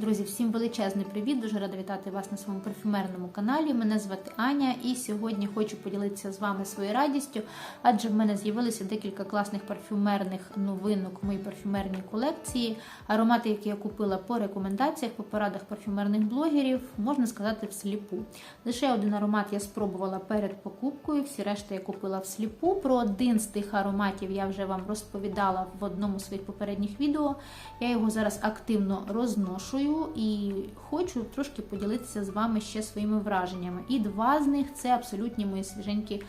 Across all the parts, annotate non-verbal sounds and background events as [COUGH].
Друзі, всім величезний привіт! Дуже рада вітати вас на своєму парфюмерному каналі. Мене звати Аня, і сьогодні хочу поділитися з вами своєю радістю, адже в мене з'явилося декілька класних парфюмерних новинок в моїй парфюмерній колекції. Аромати, які я купила по рекомендаціях, по порадах парфюмерних блогерів, можна сказати, всліпу. Лише один аромат я спробувала перед покупкою, всі решта я купила всліпу. Про один з тих ароматів я вже вам розповідала в одному з своїх попередніх відео. Я його зараз активно розношую і хочу трошки поділитися з вами ще своїми враженнями. І два з них це абсолютні мої свіженькі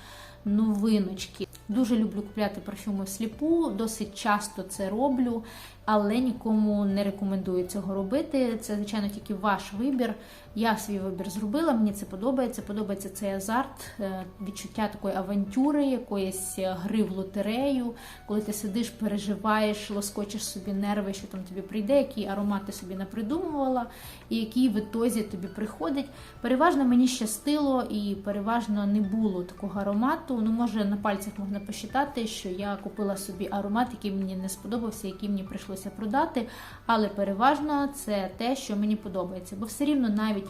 новиночки. Дуже люблю купляти парфюми всліпу, досить часто це роблю, але нікому не рекомендую цього робити. Це, звичайно, тільки ваш вибір. Я свій вибір зробила, мені це подобається. Подобається цей азарт, е, відчуття такої авантюри, якоїсь гри в лотерею, коли ти сидиш, переживаєш, лоскочиш собі нерви, що там тобі прийде, які аромат ти собі напридумувала, і який в ітозі тобі приходить. Переважно мені щастило і переважно не було такого аромату. Ну, може, на пальцях можна посчитати, що я купила собі аромат, який мені не сподобався, який мені прийшлося продати. Але переважно це те, що мені подобається. Бо все рівно навіть.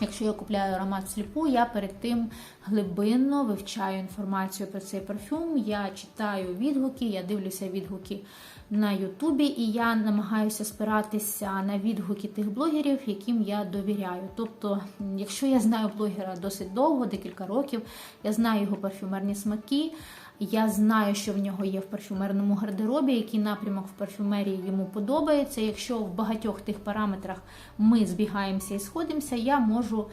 Якщо я купляю аромат всліпу, я перед тим глибинно вивчаю інформацію про цей парфюм, я читаю відгуки, я дивлюся відгуки на Ютубі, і я намагаюся спиратися на відгуки тих блогерів, яким я довіряю. Тобто, якщо я знаю блогера досить довго, декілька років, я знаю його парфюмерні смаки. Я знаю, що в нього є в парфюмерному гардеробі, який напрямок в парфюмерії йому подобається. Якщо в багатьох тих параметрах ми збігаємося і сходимося, я можу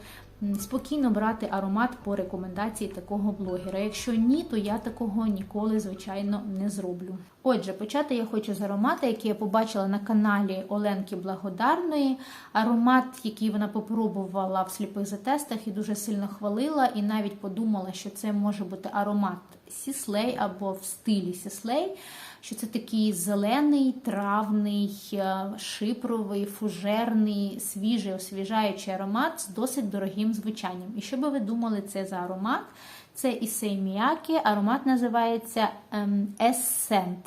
спокійно брати аромат по рекомендації такого блогера. Якщо ні, то я такого ніколи, звичайно, не зроблю. Отже, почати я хочу з аромата, який я побачила на каналі Оленки Благодарної. Аромат, який вона попробувала в сліпих затестах і дуже сильно хвалила, і навіть подумала, що це може бути аромат сіслей або в стилі сіслей. Що це такий зелений, травний, шипровий, фужерний, свіжий, освіжаючий аромат з досить дорогим звучанням. І що би ви думали, це за аромат? Це Ісей Міякі, аромат називається Essent,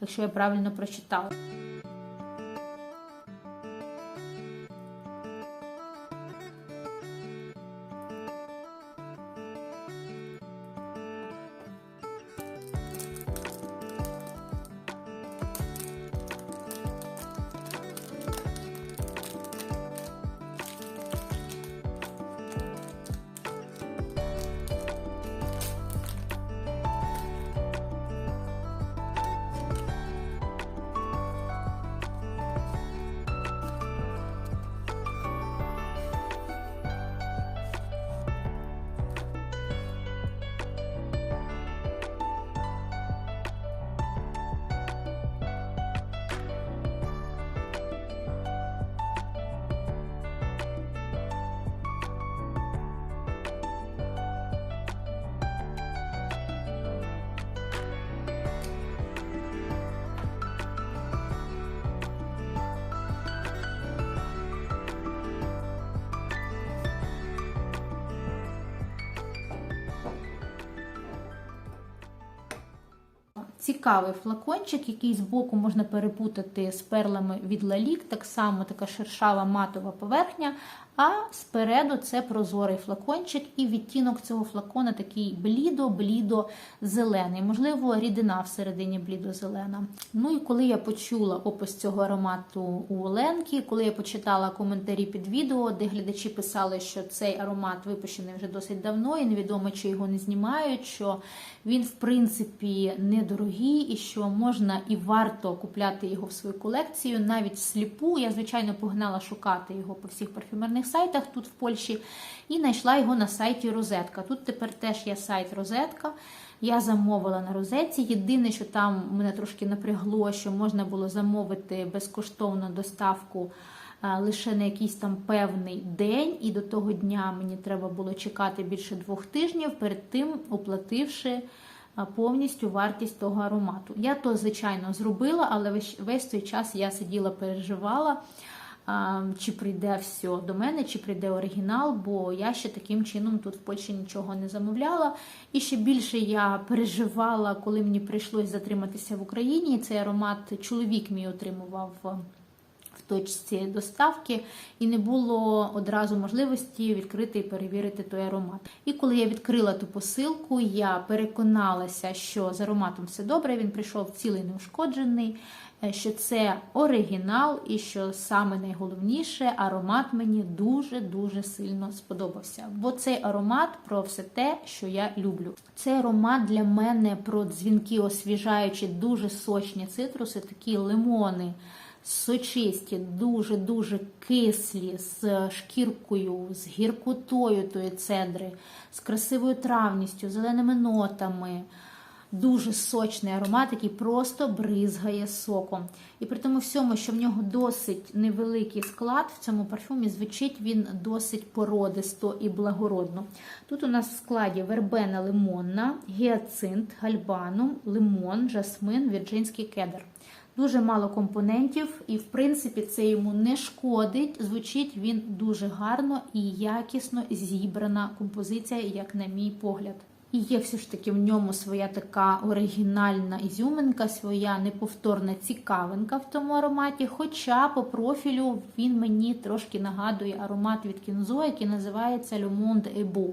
якщо я правильно прочитала. Цікавий флакончик, який збоку можна перепутати з перлами від лалік, так само така шершава матова поверхня, а спереду це прозорий флакончик, і відтінок цього флакона такий блідо-блідо-зелений. Можливо, рідина всередині блідо-зелена. Ну і коли я почула опис цього аромату у Оленки, коли я почитала коментарі під відео, де глядачі писали, що цей аромат випущений вже досить давно, і невідомо, чи його не знімають, що він, в принципі, недорогий, і що можна і варто купляти його в свою колекцію, навіть всліпу. Я, звичайно, погнала шукати його по всіх парфюмерних сайтах тут в Польщі, і знайшла його на сайті Розетка. Тут тепер теж є сайт Розетка. Я замовила на розетці. Єдине, що там мене трошки напрягло, що можна було замовити безкоштовну доставку лише на якийсь там певний день, і до того дня мені треба було чекати більше двох тижнів, перед тим оплативши повністю вартість того аромату. Я то, звичайно, зробила, але весь той час я сиділа, переживала чи прийде все до мене, чи прийде оригінал, бо я ще таким чином тут в Польщі нічого не замовляла. І ще більше я переживала, коли мені прийшлось затриматися в Україні. Цей аромат чоловік мій отримував в точці доставки, і не було одразу можливості відкрити і перевірити той аромат. І коли я відкрила ту посилку, я переконалася, що з ароматом все добре. Він прийшов цілий неушкоджений, е, що це оригінал, і що саме найголовніше, аромат мені дуже-дуже сильно сподобався. Бо цей аромат про все те, що я люблю. Цей аромат для мене про дзвінки освіжаючі, дуже сочні цитруси, такі лимони. Сочисті, дуже-дуже кислі, з шкіркою, з гіркотою тої цедри, з красивою травністю, зеленими нотами. Дуже сочний аромат, який просто бризгає соком. І при тому всьому, що в нього досить невеликий склад в цьому парфюмі, звучить він досить породисто і благородно. Тут у нас в складі вербена лимонна, гіацинт, гальбанум, лимон, жасмин, вірджинський кедр. Дуже мало компонентів, і в принципі це йому не шкодить. Звучить він дуже гарно і якісно зібрана композиція, як на мій погляд. І є все ж таки в ньому своя така оригінальна ізюминка, своя неповторна цікавинка в тому ароматі. Хоча по профілю він мені трошки нагадує аромат від Кінзо, який називається Le Monde Beau.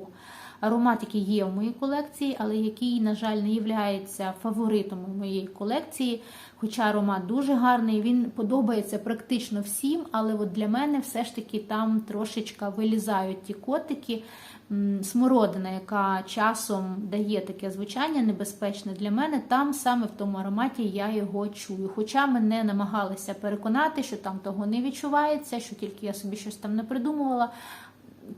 Аромат, який є в моїй колекції, але який, на жаль, не є фаворитом моєї колекції. Хоча аромат дуже гарний, він подобається практично всім, але от для мене все ж таки там трошечка вилізають ті котики. Смородина, яка часом дає таке звучання небезпечне для мене, там саме в тому ароматі я його чую. Хоча мене намагалися переконати, що там того не відчувається, що тільки я собі щось там не придумувала.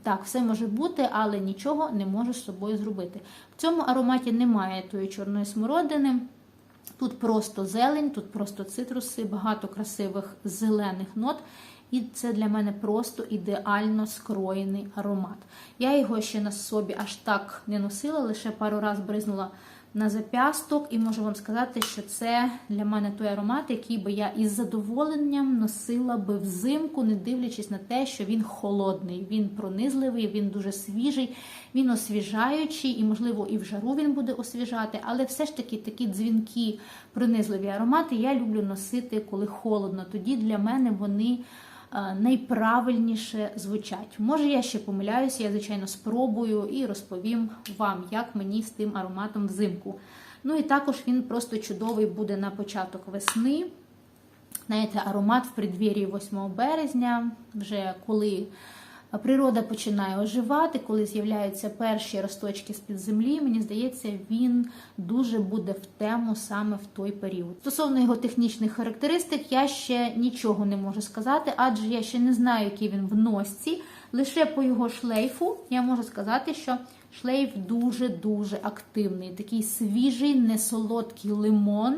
Так, все може бути, але нічого не можу з собою зробити. В цьому ароматі немає тої чорної смородини. Тут просто зелень, тут просто цитруси, багато красивих зелених нот. І це для мене просто ідеально скроєний аромат. Я його ще на собі аж так не носила, лише пару разів бризнула на запясток, і можу вам сказати, що це для мене той аромат, який би я із задоволенням носила би взимку, не дивлячись на те, що він холодний, він пронизливий, він дуже свіжий, він освіжаючий, і, можливо, і в жару він буде освіжати, але все ж таки такі дзвінки, пронизливі аромати я люблю носити, коли холодно. Тоді для мене вони. Е, найправильніше звучать. Може, я ще помиляюся, я, звичайно, спробую і розповім вам, як мені з тим ароматом взимку. Ну і також він просто чудовий буде на початок весни. Знаєте, аромат в преддвір'ї 8 березня, вже коли природа починає оживати, коли з'являються перші росточки з-під землі, мені здається, він дуже буде в тему саме в той період. Стосовно його технічних характеристик, я ще нічого не можу сказати, адже я ще не знаю, який він в носці. Лише по його шлейфу я можу сказати, що шлейф дуже-дуже активний. Такий свіжий, несолодкий лимон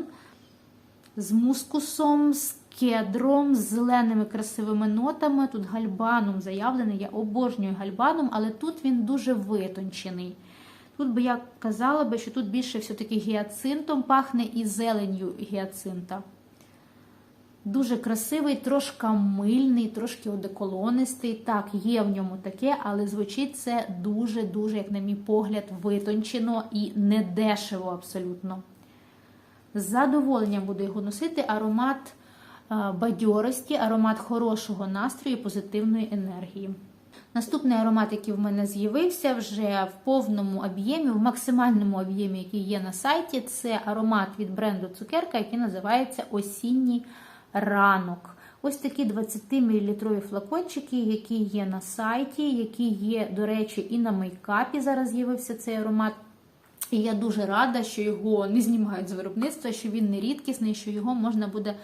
з мускусом. з кедром, з зеленими красивими нотами. Тут гальбаном заявлений. Я обожнюю гальбаном, але тут він дуже витончений. Тут би я казала би, що тут більше все-таки гіацинтом пахне і зеленню гіацинта. Дуже красивий, трошки мильний, трошки одеколонистий. Так, є в ньому таке, але звучить це дуже-дуже, як на мій погляд, витончено і недешево абсолютно. З задоволенням буду його носити. Аромат бадьорості, аромат хорошого настрою позитивної енергії. Наступний аромат, який в мене з'явився вже в повному об'ємі, в максимальному об'ємі, який є на сайті, це аромат від бренду Цукерка, який називається Осінній ранок. Ось такі 20-мл флакончики, які є на сайті, які є, до речі, і на мейкапі. Зараз з'явився цей аромат. І я дуже рада, що його не знімають з виробництва, що він не рідкісний, що його можна буде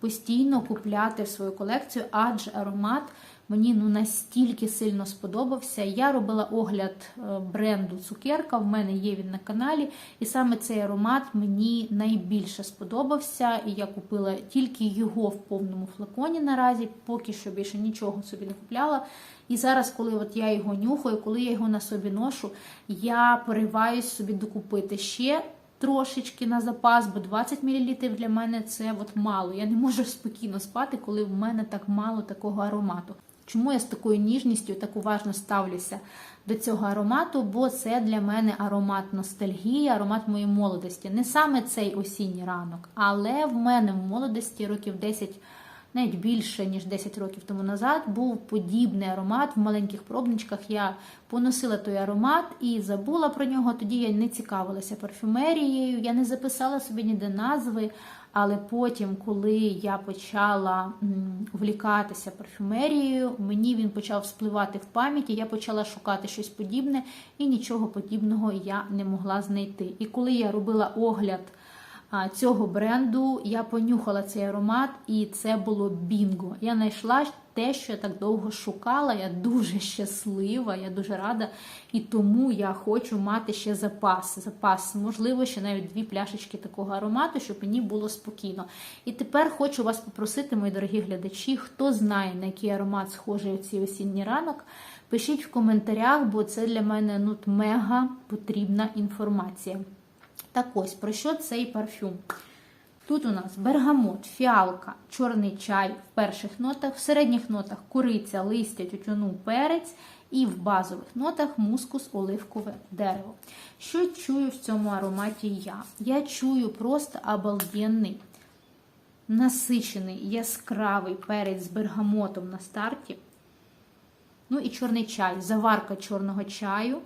постійно купляти в свою колекцію, адже аромат мені ну настільки сильно сподобався. Я робила огляд е, бренду Цукерка, в мене є він на каналі, і саме цей аромат мені найбільше сподобався. І я купила тільки його в повному флаконі наразі, поки що більше нічого собі не купляла. І зараз, коли от я його нюхаю, коли я його на собі ношу, я пориваюсь собі докупити ще трошечки на запас, бо 20 мл для мене це от мало. Я не можу спокійно спати, коли в мене так мало такого аромату. Чому я з такою ніжністю так уважно ставлюся до цього аромату? Бо це для мене аромат ностальгії, аромат моєї молодості. Не саме цей осінній ранок, але в мене в молодості років 10 навіть більше ніж 10 років тому назад, був подібний аромат в маленьких пробничках. Я поносила той аромат і забула про нього. Тоді я не цікавилася парфюмерією, я не записала собі ніде назви. Але потім, коли я почала влікатися парфюмерією, мені він почав спливати в пам'яті, я почала шукати щось подібне, і нічого подібного я не могла знайти. І коли я робила огляд цього бренду, я понюхала цей аромат, і це було бінго. Я знайшла те, що я так довго шукала. Я дуже щаслива, я дуже рада. І тому я хочу мати ще запас. Запас, можливо, ще навіть дві пляшечки такого аромату, щоб мені було спокійно. І тепер хочу вас попросити, мої дорогі глядачі, хто знає, на який аромат схожий у цей осінній ранок. Пишіть в коментарях, бо це для мене ну, мега потрібна інформація. Так ось, про що цей парфюм? Тут у нас бергамот, фіалка, чорний чай в перших нотах, в середніх нотах куриця, листя, тютюну, перець, і в базових нотах мускус, оливкове дерево. Що чую в цьому ароматі я? Я чую просто обалденний, насичений, яскравий перець з бергамотом на старті. Ну і чорний чай, заварка чорного чаю.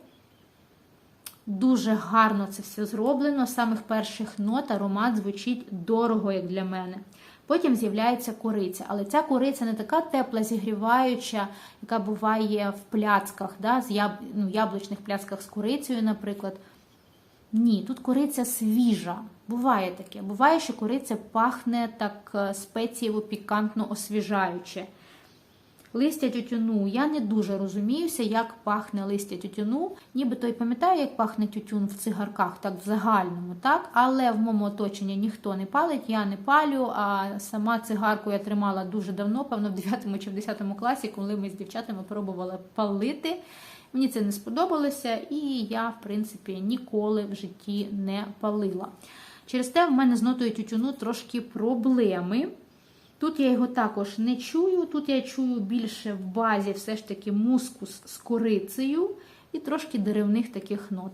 Дуже гарно це все зроблено. З самих перших нот аромат звучить дорого, як для мене. Потім з'являється кориця. Але ця кориця не така тепла, зігріваюча, яка буває в пляцках, да, з яб... ну, яблучних пляцках з корицею, наприклад. Ні, тут кориця свіжа. Буває таке. Буває, що кориця пахне так е, спецієво пікантно освіжаюче. Листя тютюну. Я не дуже розуміюся, як пахне листя тютюну. Нібито й пам'ятаю, як пахне тютюн в цигарках, так в загальному, так? Але в моєму оточенні ніхто не палить, я не палю. А сама цигарку я тримала дуже давно, певно, в 9 чи в 10 класі, коли ми з дівчатами пробували палити. Мені це не сподобалося, і я, в принципі, ніколи в житті не палила. Через те в мене з нотою тютюну трошки проблеми. Тут я його також не чую. Тут я чую більше в базі все ж таки мускус з корицею і трошки деревних таких нот.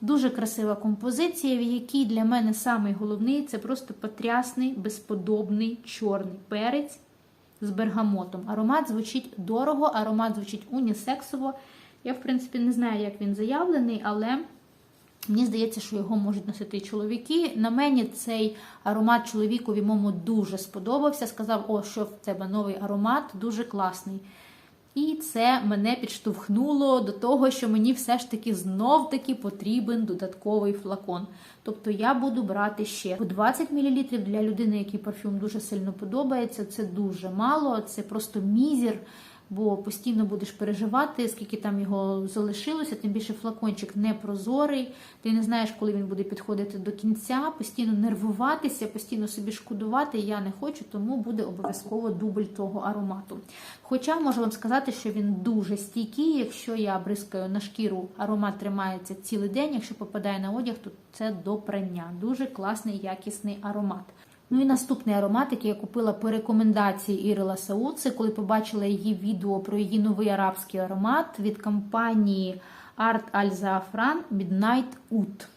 Дуже красива композиція, в якій для мене самий головний це просто потрясний, безподобний чорний перець з бергамотом. Аромат звучить дорого, аромат звучить унісексово. Я, в принципі, не знаю, як він заявлений, але. Мені здається, що його можуть носити чоловіки. На мені цей аромат чоловікові мому дуже сподобався. Сказав, о, що в тебе новий аромат, дуже класний. І це мене підштовхнуло до того, що мені все ж таки знов-таки потрібен додатковий флакон. Тобто я буду брати ще 20 мл для людини, який парфюм дуже сильно подобається. Це дуже мало, це просто мізір бо постійно будеш переживати, скільки там його залишилося, тим більше флакончик не прозорий, ти не знаєш, коли він буде підходити до кінця, постійно нервуватися, постійно собі шкодувати. Я не хочу, тому буде обов'язково дубль того аромату. Хоча можу вам сказати, що він дуже стійкий. Якщо я бризкаю на шкіру, аромат тримається цілий день. Якщо попадає на одяг, то це до прання. Дуже класний, якісний аромат. Ну і наступний аромат, який я купила по рекомендації Ірила Сауци, коли побачила її відео про її новий арабський аромат від компанії Art Al Zafran Midnight Oud.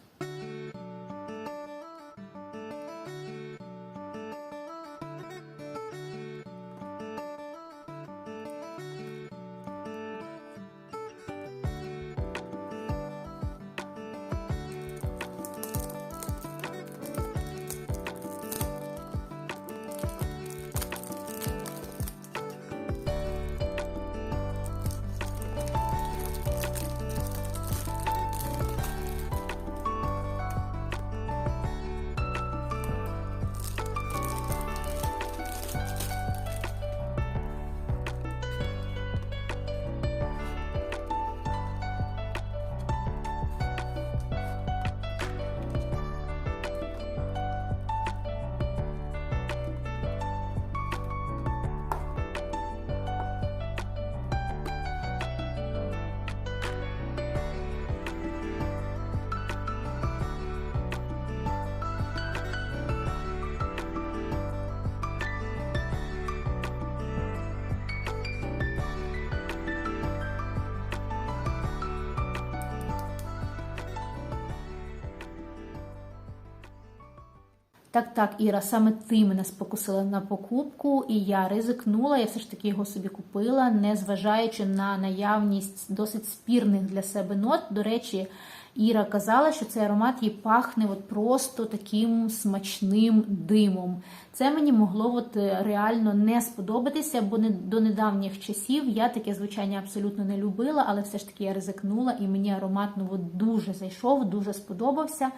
Так, так, Іра, саме ти мене спокусила на покупку, і я ризикнула. Я все ж таки його собі купила, не зважаючи на наявність досить спірних для себе нот. До речі, Іра казала, що цей аромат їй пахне от просто таким смачним димом. Це мені могло от е, реально не сподобатися, бо не до недавніх часів я таке звучання абсолютно не любила, але все ж таки я ризикнула, і мені аромат ну, от дуже зайшов, дуже сподобався.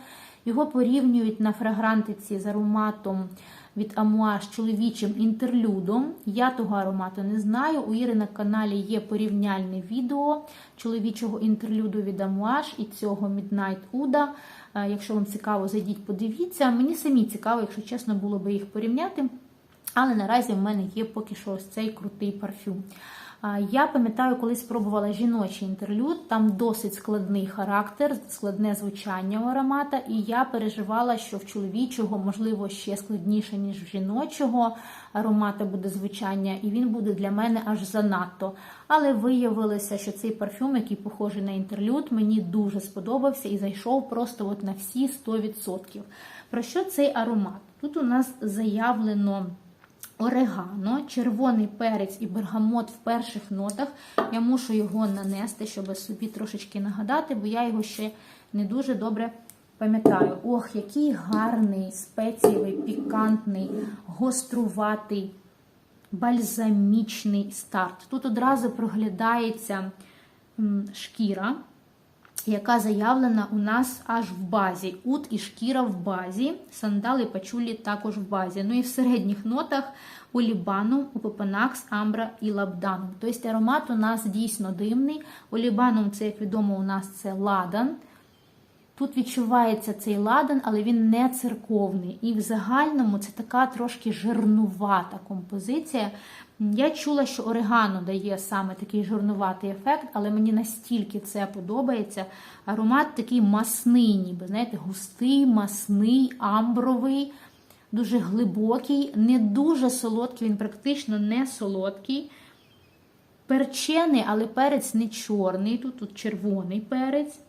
Його порівнюють на фрагрантиці з ароматом від Амуа з чоловічим інтерлюдом. Я того аромату не знаю. У Іри на каналі є порівняльне відео чоловічого інтерлюду від Амуаш і цього Midnight Uda. Е, Якщо вам цікаво, зайдіть, подивіться. Мені самі цікаво, якщо чесно, було би їх порівняти. Але наразі в мене є поки що ось цей крутий парфюм. Я пам'ятаю, коли спробувала жіночий інтерлюд, там досить складний характер, складне звучання у аромата, і я переживала, що в чоловічого, можливо, ще складніше, ніж в жіночого аромата буде звучання, і він буде для мене аж занадто. Але виявилося, що цей парфюм, який похожий на інтерлюд, мені дуже сподобався і зайшов просто от на всі 100%. Про що цей аромат? Тут у нас заявлено. Орегано, червоний перець і бергамот в перших нотах. Я мушу його нанести, щоб собі трошечки нагадати, бо я його ще не дуже добре пам'ятаю. Ох, який гарний, спецієвий, пікантний, гоструватий, бальзамічний старт. Тут одразу проглядається шкіра. Яка заявлена у нас аж в базі. Ут і шкіра в базі, сандали пачулі також в базі. Ну і в середніх нотах олібаном, упопанакс, амбра і лабданом. Тобто аромат у нас дійсно димний. Олібаном, це, як відомо, у нас це ладан. Тут відчувається цей ладан, але він не церковний. І в загальному це така трошки жирнувата композиція. Я чула, що орегано дає саме такий жирнуватий ефект, але мені настільки це подобається. Аромат такий масний, ніби, знаєте, густий, масний, амбровий, дуже глибокий, не дуже солодкий, він практично не солодкий. Перчений, але перець не чорний, тут, тут червоний перець.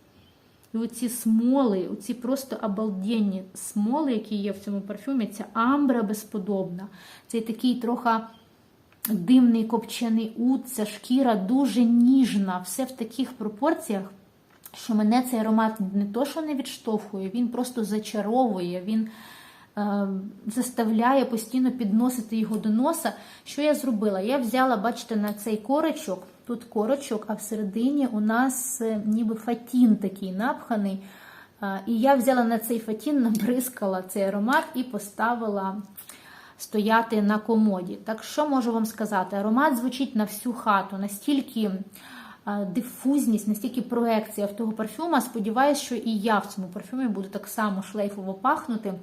І оці смоли, оці просто обалденні смоли, які є в цьому парфюмі, ця амбра безподобна. Цей такий трохи димний копчений ут, ця шкіра дуже ніжна, все в таких пропорціях, що мене цей аромат не то, що не відштовхує, він просто зачаровує, він е, заставляє постійно підносити його до носа. Що я зробила? Я взяла, бачите, на цей корочок, тут корочок, а всередині у нас е, ніби фатін такий напханий. Е, і я взяла на цей фатін, [LAUGHS] набризкала цей аромат і поставила стояти на комоді. Так що можу вам сказати? Аромат звучить на всю хату, настільки дифузність, настільки проекція в того парфюма. Сподіваюсь, що і я в цьому парфюмі буду так само шлейфово пахнути.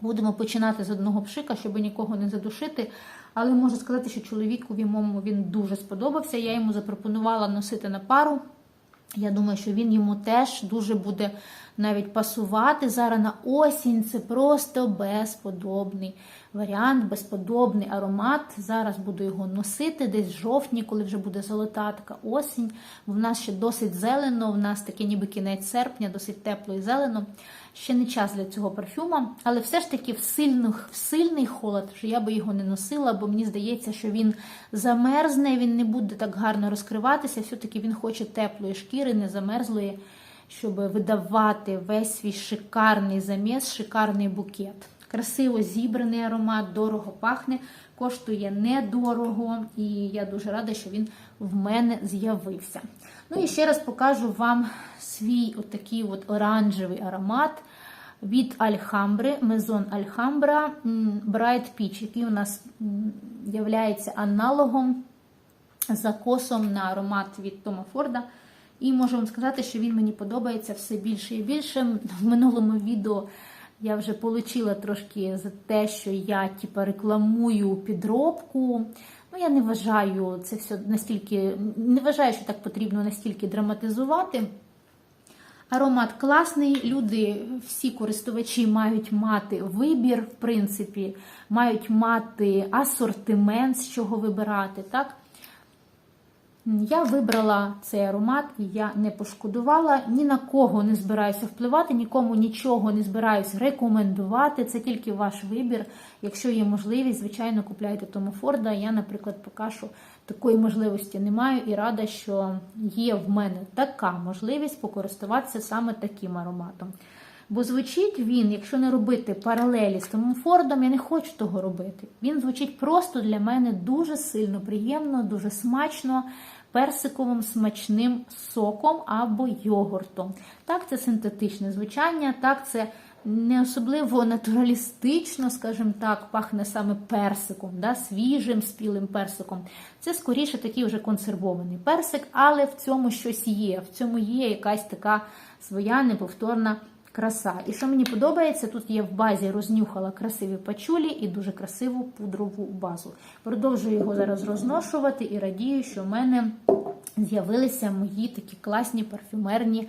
Будемо починати з одного пшика, щоб нікого не задушити. Але можу сказати, що чоловікові моєму він дуже сподобався. Я йому запропонувала носити на пару. Я думаю, що він йому теж дуже буде навіть пасувати. Зараз на осінь це просто безподобний варіант, безподобний аромат. Зараз буду його носити десь в жовтні, коли вже буде золота така осінь. В нас ще досить зелено, в нас таке ніби кінець серпня, досить тепло і зелено. Ще не час для цього парфюма, але все ж таки в, сильних, в сильний холод, що я би його не носила, бо мені здається, що він замерзне, він не буде так гарно розкриватися. Все-таки він хоче теплої шкіри, не замерзлої, щоб видавати весь свій шикарний заміс, шикарний букет. Красиво зібраний аромат, дорого пахне, коштує недорого, і я дуже рада, що він в мене з'явився. Ну і ще раз покажу вам свій отакий от оранжевий аромат від Альхамбри, Мезон Альхамбра Bright Peach, який у нас є аналогом закосом на аромат від Тома Форда. І можу вам сказати, що він мені подобається все більше і більше. В минулому відео я вже отримала трошки за те, що я типу, рекламую підробку. Ну, я не вважаю це все настільки, не вважаю, що так потрібно настільки драматизувати. Аромат класний, люди, всі користувачі мають мати вибір, в принципі, мають мати асортимент, з чого вибирати. так? Я вибрала цей аромат і я не пошкодувала. Ні на кого не збираюся впливати, нікому нічого не збираюсь рекомендувати. Це тільки ваш вибір. Якщо є можливість, звичайно, купляйте Тому Форда. Я, наприклад, поки що такої можливості не маю і рада, що є в мене така можливість покористуватися саме таким ароматом. Бо звучить він, якщо не робити паралелі з Томом Фордом, я не хочу того робити. Він звучить просто для мене дуже сильно приємно, дуже смачно, персиковим смачним соком або йогуртом. Так, це синтетичне звучання, так, це не особливо натуралістично, скажімо так, пахне саме персиком, да, свіжим спілим персиком. Це скоріше такий вже консервований персик, але в цьому щось є. В цьому є якась така своя неповторна краса. І що мені подобається, тут є в базі рознюхала красиві пачулі і дуже красиву пудрову базу. Продовжую його зараз розношувати і радію, що в мене з'явилися мої такі класні парфюмерні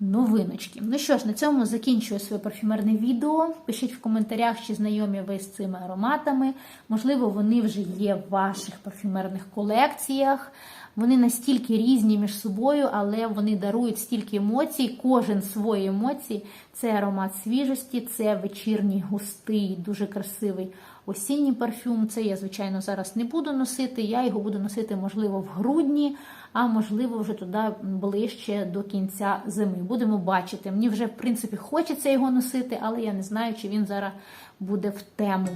новиночки. Ну що ж, на цьому закінчую своє парфюмерне відео. Пишіть в коментарях, чи знайомі ви з цими ароматами. Можливо, вони вже є в ваших парфюмерних колекціях. Вони настільки різні між собою, але вони дарують стільки емоцій, кожен свої емоції. Це аромат свіжості, це вечірній густий, дуже красивий осінній парфюм. Це я, звичайно, зараз не буду носити. Я його буду носити, можливо, в грудні, а можливо, вже туди ближче до кінця зими. Будемо бачити. Мені вже, в принципі, хочеться його носити, але я не знаю, чи він зараз буде в тему.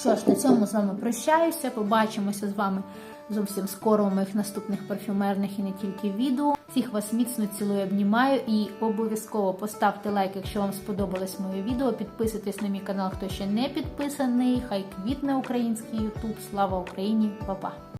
Що ж, на цьому з вами прощаюся. Побачимося з вами зовсім скоро у моїх наступних парфюмерних і не тільки відео. Всіх вас міцно цілую, обнімаю і обов'язково поставте лайк, якщо вам сподобалось моє відео. Підписуйтесь на мій канал, хто ще не підписаний. Хай квітне український Ютуб. Слава Україні, Па-па!